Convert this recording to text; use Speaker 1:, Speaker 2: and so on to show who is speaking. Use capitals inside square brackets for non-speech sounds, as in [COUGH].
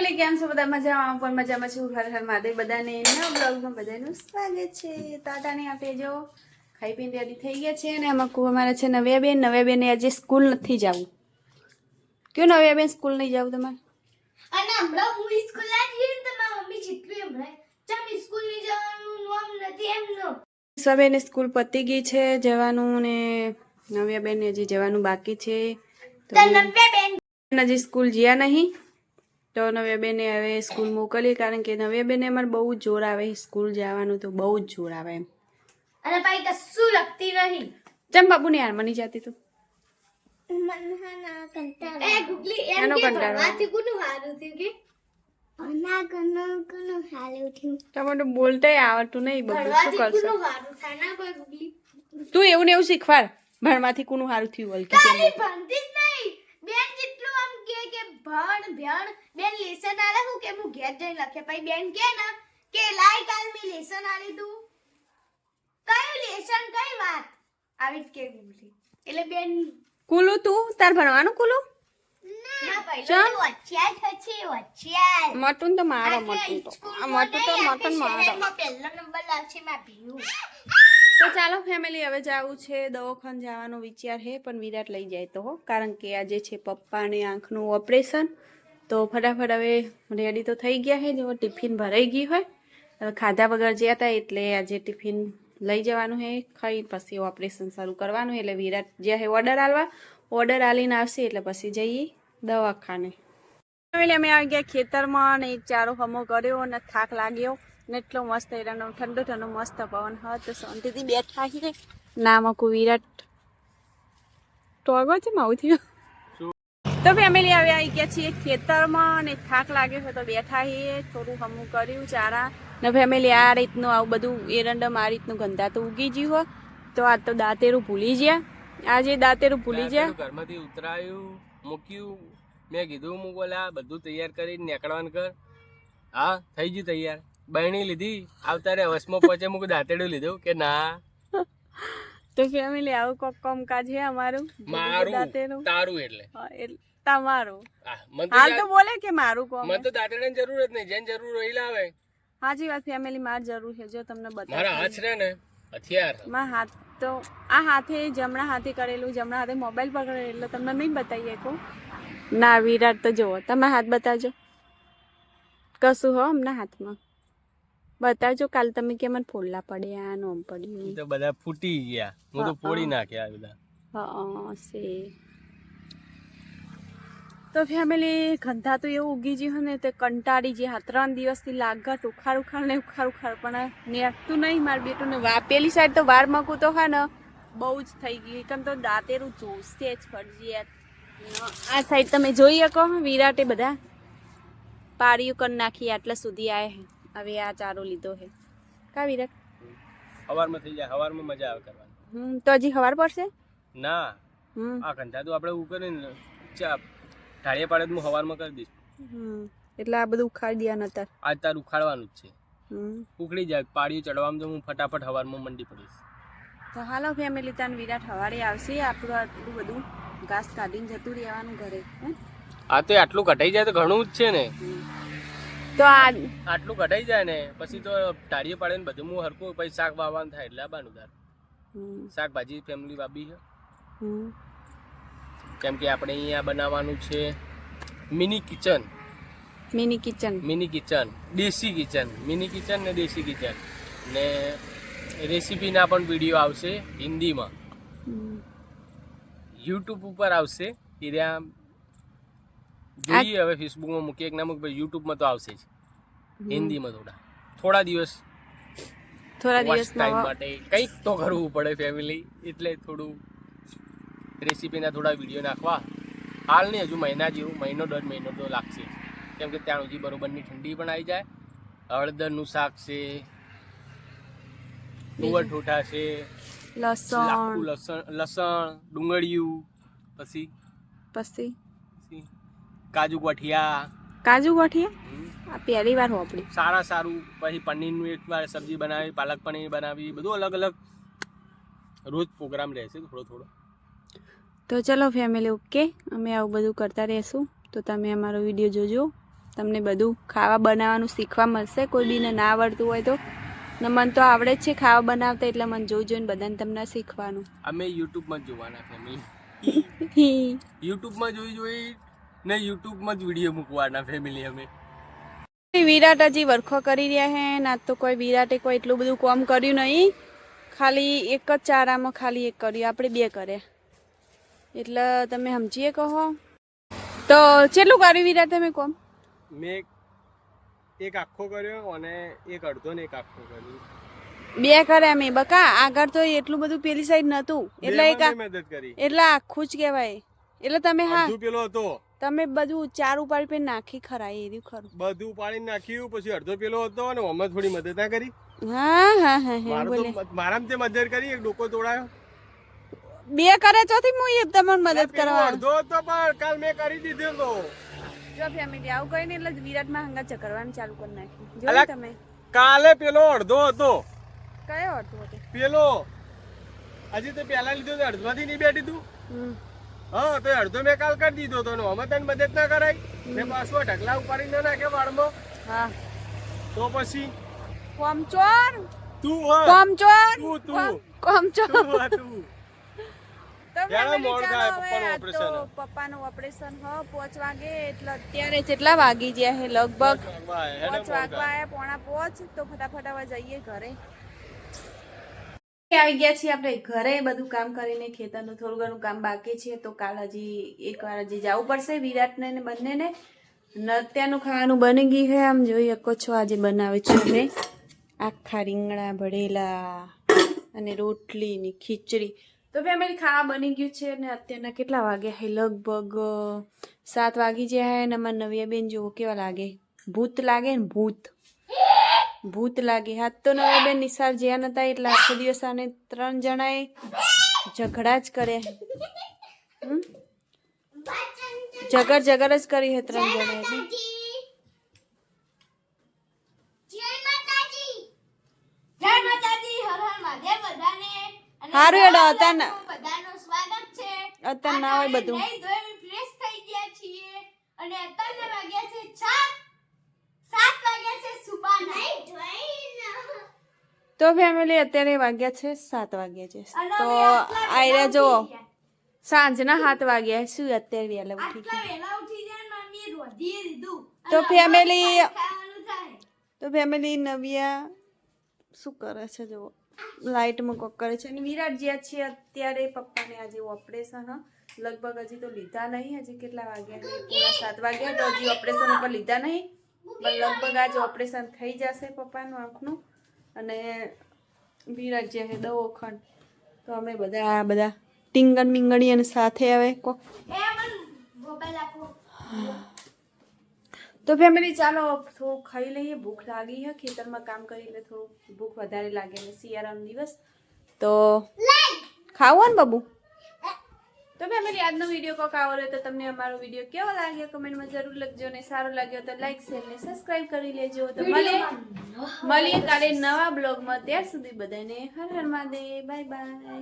Speaker 1: Family કેમ છો? બધા મજામાં? પણ મજામાં છું. હર હર મહાદેવ. બધાને નવા બ્લોગમાં બધાનું સ્વાગત છે. તાતાને આપણે જો ખાઈ પીને રેડી થઈ ગયા છે અને આમાં કુ અમારે છે નવ્યા બેન નવ્યા બેન આજે સ્કૂલ નથી જવું. કયું નવ્યા બેન સ્કૂલ નહીં જવું તમારે?
Speaker 2: અને હમણાં હું સ્કૂલ આવી ને તો મારી મમ્મી જેટલી હમણાં. ચમ સ્કૂલ નહીં જવાનું નામ નથી એમનો.
Speaker 1: સવેને સ્કૂલ પતી ગઈ છે જવાનું ને નવ્યા બેન હજી જવાનું બાકી છે. તો
Speaker 2: નવ્યા બેન
Speaker 1: હજી સ્કૂલ જ્યાં નહીં? તો નવ્યાબેને હવે સ્કૂલ મોકલી કારણ કે નવ્યાબેને અમારે બહુ જોર આવે સ્કૂલ જવાનું તો બહુ જ જોર આવે એમ.
Speaker 2: અને ભાઈ કશું લગતી નહીં.
Speaker 1: ચમ બાબુ ને હારમાં નહીં જતી તું તમારે બોલતાય આવડતું નહીં બધું. શું કરશો?
Speaker 2: કોનું હારું થાય? ના કોઈ ગુગલી.
Speaker 1: તું એવું ને એવું શીખવાડ. ભણવાથી કોનું સારું થયું કે
Speaker 2: કે ભણ ભણ બેન લેસન આલે હું કે હું ઘેર જઈને લખે. પછી બેન કે ને કે લાઈ કાલ મેં લેસન આલી તું કયું લેસન કઈ વાત? આવી કે ગુગલી એટલે બેન
Speaker 1: કુલુ તું? તાર ભણવાનું કુલુ? મટન.
Speaker 2: તો
Speaker 1: મારો મટન તો. આ મટું તો મટન મારો.
Speaker 2: પહેલો નંબર લાવશે માં ભીનું.
Speaker 1: તો ચાલો ફેમિલી હવે જવું છે દવાખાન જવાનો વિચાર હે પણ વિરાટ લઈ જાય તો હો. કારણ કે આજે છે પપ્પાને આંખનું ઓપરેશન તો ફટાફટ હવે રેડી તો થઈ ગયા છે જેવો ટિફિન ભરાઈ ગઈ હોય. ખાધા વગર જ્યાં હતા એટલે આજે ટિફિન લઈ જવાનું છે, ખાઈ પછી ઓપરેશન શરૂ કરવાનું એટલે વિરાટ જ્યાં હે ઓર્ડર આલવા ઓર્ડર આલીને આવશે એટલે પછી જઈએ દવાખાને. ફેમિલી અમે આવી ગયા ખેતરમાં અને એક ચારો હમો કર્યો અને થાક લાગ્યો. ને એટલો મસ્ત એરાનો ઠંડો ઠંડો મસ્ત પવન. હતો શાંતિથી બેઠા છીએ નામ આખું વિરાટ. ટોગો છે માવું થયું? તો ફેમિલી હવે આવી ગયા છીએ ખેતરમાં અને થાક લાગ્યો છે તો બેઠા છીએ. થોડું હમું કર્યું ચારા. ને ફેમિલી આ રીતનું આવું બધું એરંડમ આ રીતનું ગંધા તો ઉગી ગયું હોય. તો આ તો દાંતેરું ભૂલી ગયા. આજે દાંતેરું ભૂલી ગયા.
Speaker 3: ઘરમાંથી ઉતરાયું મૂક્યું. મેં કીધું હું બોલા બધું તૈયાર કરીને નીકળવાનું કર. હા થઈ ગયું તૈયાર. બહેણી લીધી આવતારે વસમો પહોંચે મૂક દાંતેડું લીધું કે ના.
Speaker 1: તો ફેમિલી આવું કોક કામકાજ છે અમારું?
Speaker 3: મારું તારું એટલે.
Speaker 1: તમારું. હાલ તો બોલે કે મારું કોમ
Speaker 3: મને તો દાંતેડાની જરૂર જ નહીં જેન જરૂર હોય લાવે.
Speaker 1: હાજી વાત ફેમિલી માર જરૂર છે જો તમને
Speaker 3: મારા હાથ રે ને હથિયાર.
Speaker 1: મારા હાથ તો આ હાથે જમણા હાથે કરેલું જમણા હાથે મોબાઈલ પકડેલો એટલે તમને નહીં બતાવી કો ના વિરાટ તો જુઓ તમે હાથ બતાવજો. કશું હો હમણાં હાથમાં. બતાવજો કાલ તમે કે મને ફોડલા પડ્યા નોમ
Speaker 3: ઈ
Speaker 1: પડ્યું
Speaker 3: તો બધા ફૂટી ગયા. હું તો
Speaker 1: હા,
Speaker 3: ફોડી
Speaker 1: હા.
Speaker 3: નાખ્યા આ બધા.
Speaker 1: હા છે તો ફેમિલી ખંધા તો એવું ઉગી ગયું ને તે કંટાળી જે હા ત્રણ દિવસથી લાગત ઉખાડ ઉખાડ ને ઉખાડ ઉખાડ. પણ નેકતું નહીં માર બેટું ને વા પેલી સાઈડ તો વાર મૂકું તો હા ને બહુ જ થઈ ગયું. એકમ તો દાંતેરું જોશે જ ફરજિયાત આ. સાઈડ તમે જોઈ શકો વિરાટે બધા. પારીયું કરી નાખી આટલા સુધી આયા હે. હવે આ ચારો લીધો હે કા વિરાટ
Speaker 3: હવારમાં થઈ જાય હવારમાં મજા આવે કરવાની.
Speaker 1: હમ તો હજી હવાર પડશે?
Speaker 3: ના. આ કંધા તો આપણે એવું કરીને ચા ઢાળિયા પાડે હું હવારમાં કરી દઈશ.
Speaker 1: હમ એટલે આ બધું ઉખાડી દેવાનું અત્યારે
Speaker 3: આજ તાર ઉખાડવાનું જ છે. ઉખડી જાય પાડીઓ ચડવામાં તો હું ફટાફટ હવારમાં મંડી પડીશ.
Speaker 1: તો હાલો ફેમિલી તાન વિરાટ હવારે આવશે. આપણું આટલું બધું ઘાસ કાઢીને જતું રહેવાનું ઘરે હે?
Speaker 3: આ તો આટલું કટાઈ જાય તો ઘણું જ છે ને.
Speaker 1: તો આ
Speaker 3: આટલું કઢાઈ જાય ને પછી તો ટાળીએ પાડે ને બધું હું હરકું પછી શાક વાવવાનું થાય એટલે આબાનું તાર શાકભાજી ફેમિલી વાબી છે. કેમ કે આપણે અહીંયા બનાવવાનું છે mini kitchen
Speaker 1: mini kitchen
Speaker 3: mini kitchen દેશી કિચન મિની કિચન ને દેશી કિચન ને રેસીપીના પણ વીડિયો આવશે હિન્દીમાં. યુટ્યુબ ઉપર આવશે. રહ્યા જોઈએ હવે ફેસબુકમાં મૂકીએ કે ના મૂકીએ યુટ્યુબમાં તો આવશે જ. હિન્દીમાં થોડા. થોડા દિવસ.
Speaker 1: થોડા
Speaker 3: દિવસ ટાઈમ માટે કંઈક તો કરવું પડે ફેમિલી એટલે થોડું રેસીપીના થોડા વીડિયો નાખવા. હાલ નહીં હજુ મહિના જેવું મહિનો દોઢ મહિનો તો લાગશે. કેમ કે ત્યાં સુધી બરોબરની ઠંડી પણ આવી જાય. હળદરનું શાક છે તુવર ઠોઠા છે
Speaker 1: લસણ.
Speaker 3: લસણ લસણ ડુંગળિયું પછી
Speaker 1: પછી?
Speaker 3: પછી? કાજુ ગોઠિયા.
Speaker 1: કાજુ ગોઠિયા? આ પહેલી વાર હોપડી
Speaker 3: સારા સારું. પછી પનીરનું એક વાર સબ્જી બનાવી પાલક પનીર બનાવી બધું અલગ અલગ. રોજ પ્રોગ્રામ રહેશે થોડો થોડો.
Speaker 1: તો ચલો ફેમિલી ઓકે અમે આવું બધું કરતા રહેશું. તો તમે અમારો વીડિયો જોજો. તમને બધું ખાવા બનાવવાનું શીખવા મળશે. કોઈ બીને ના આવડતું હોય તો. ને મને તો આવડે જ છે ખાવા બનાવતા એટલે મને જોઈ જોઈને બધાને તમને શીખવાનું.
Speaker 3: અમે યુટ્યુબમાં જોવાના ફેમિલી યુટ્યુબમાં [LAUGHS] જોઈ જોઈ ને યુટ્યુબમાં જ વીડિયો મૂકવાના ફેમિલી અમે.
Speaker 1: વિરાટ હજી વરખો કરી રહ્યા હે ના તો કોઈ વિરાટે કોઈ એટલું બધું કામ કર્યું નહીં. ખાલી એક જ ચારામાં ખાલી એક કર્યું આપણે બે કર્યા. એટલે તમે સમજીએ કહો. તો કેટલું કર્યું વિરાટ તમે કોમ?
Speaker 3: મેં એક આખો કર્યો અને એક અડધો ને એક આખો કર્યો.
Speaker 1: બે કર્યા મેં. બકા આગળ તો એટલું બધું પેલી સાઈડ નતું. એટલે એક
Speaker 3: મદદ કરી.
Speaker 1: એટલે આખું જ કહેવાય. એટલે તમે હા
Speaker 3: પેલો હતો.
Speaker 1: તમે બધું ચાર ઉપાડી પે નાખી ખરા એ રહ્યું ખરું.
Speaker 3: બધું ઉપાડી નાખ્યું પછી અડધો પેલો હતો અને અમે થોડી મદદ ના કરી.
Speaker 1: હા હા હા હા
Speaker 3: મારું
Speaker 1: બોલે.
Speaker 3: મારામ તે મદદ કરી એક ડોકો તોડાયો.
Speaker 1: બે કરે ચોથી હું એ તમને મદદ કરવા.
Speaker 3: અડધો હતો પણ કાલ મેં કરી દીધો તો.
Speaker 1: જો ફેમિલી આવું કઈ નહીં એટલે વિરાટમાં હંગા ચકરવાનું ચાલુ કરી નાખ્યું. જોયું તમે?
Speaker 3: કાલે પેલો અડધો હતો.
Speaker 1: કયો અડધો હતો?
Speaker 3: પેલો હજી તો પહેલા લીધો તો અડધમાંથી નહીં બેઠી તું. હા તો અડધો મેં કાલ કરી દીધો તો અમે તને મદદ ના કરાય. મેં પાછો ઢગલા ઉપાડી ના નાખે વાળમાં.
Speaker 1: હા.
Speaker 3: તો પછી?
Speaker 1: કોમચોર?
Speaker 3: તું હો
Speaker 1: કોમચોર?
Speaker 3: તું, તું.
Speaker 1: કોમચોર?
Speaker 3: તું પપ્પાનું
Speaker 1: ઓપરેશન હ પોચ વાગે એટલે અત્યારે કેટલા વાગી ગયા હે લગભગ પાંચ વાગવા પોણા પોચ તો ફટાફટ હવે જઈએ ઘરે. આવી ગયા છીએ આપણે ઘરે બધું કામ કરીને ખેતરનું થોડું ઘણું કામ બાકી છે, તો કાલ હજી એકવાર હજી જવું પડશે વિરાટને ને બંનેને. અત્યારનું ખાવાનું બની ગયું છે, આમ જોઈ શકો છો આજે બનાવે છે અમે આખા રીંગણા ભરેલા અને રોટલી ની ખીચડી. તો ફેમિલી ખાવા બની ગયું છે અને અત્યારના કેટલા વાગ્યા છે? લગભગ સાત વાગી ગયા છે અને અમારા નવિયા બેન જુઓ કેવા લાગે. ભૂત લાગે ને ભૂત. ભૂત લાગી. હાથ તો નવા બેન નિસાર જ્યાં નતા એટલે આખો દિવસ આને ત્રણ જણાએ ઝઘડા જ કર્યા? જગર જગર જ કરી હે ત્રણ જણાએ.
Speaker 2: સારું સ્વાગત છે.
Speaker 1: અત્યારે ના હોય બધું
Speaker 2: નહીં ધોઈને ફ્રેશ થઈ ગયા છીએ અને અત્યારના વાગ્યા છે સાત સાત વાગ્યા છે સુબાના નહીં ધોઈને
Speaker 1: તો ફેમિલી અત્યારે વાગ્યા છે સાત વાગ્યા છે. તો આયરા જો સાંજના સાત વાગ્યા શું અત્યારે વહેલા ઉઠી તો
Speaker 2: થાય.
Speaker 1: તો ફેમિલી નવિયા શું કરે છે જો લાઇટમાં કોક કરે છે. અને વિરાટ જ્યાં છે અત્યારે પપ્પાને આજે ઓપરેશન લગભગ હજી તો લીધા નહીં હજી કેટલા વાગ્યા? છે પૂરા સાત વાગ્યા તો હજી ઓપરેશન ઉપર લીધા નહીં. લગભગ આજે ઓપરેશન થઈ જશે પપ્પાનું આંખનું. અને વિરાટ જે છે દવોખંડ તો અમે બધા આ બધા ટીંગણ મીંગણી અને સાથે આવે કોક તો ફેમિલી ચાલો થોડું ખાઈ લઈએ. ભૂખ લાગી છે ખેતરમાં કામ કરી એટલે થોડું ભૂખ વધારે લાગે ને શિયાળાનો દિવસ. તો ખાવું ને બબુ? તો ફેમિલી આજનો વીડિયો કોક આવો રહ્યો તો તમને અમારો વીડિયો કેવો લાગ્યો? કમેન્ટમાં જરૂર લખજો ને સારો લાગ્યો તો લાઈક શેર ને સબસ્ક્રાઇબ કરી લેજો. તો મળીએ મળીએ કાલે નવા બ્લોગમાં ત્યાં સુધી બધાને હર હર મહાદેવ. Bye bye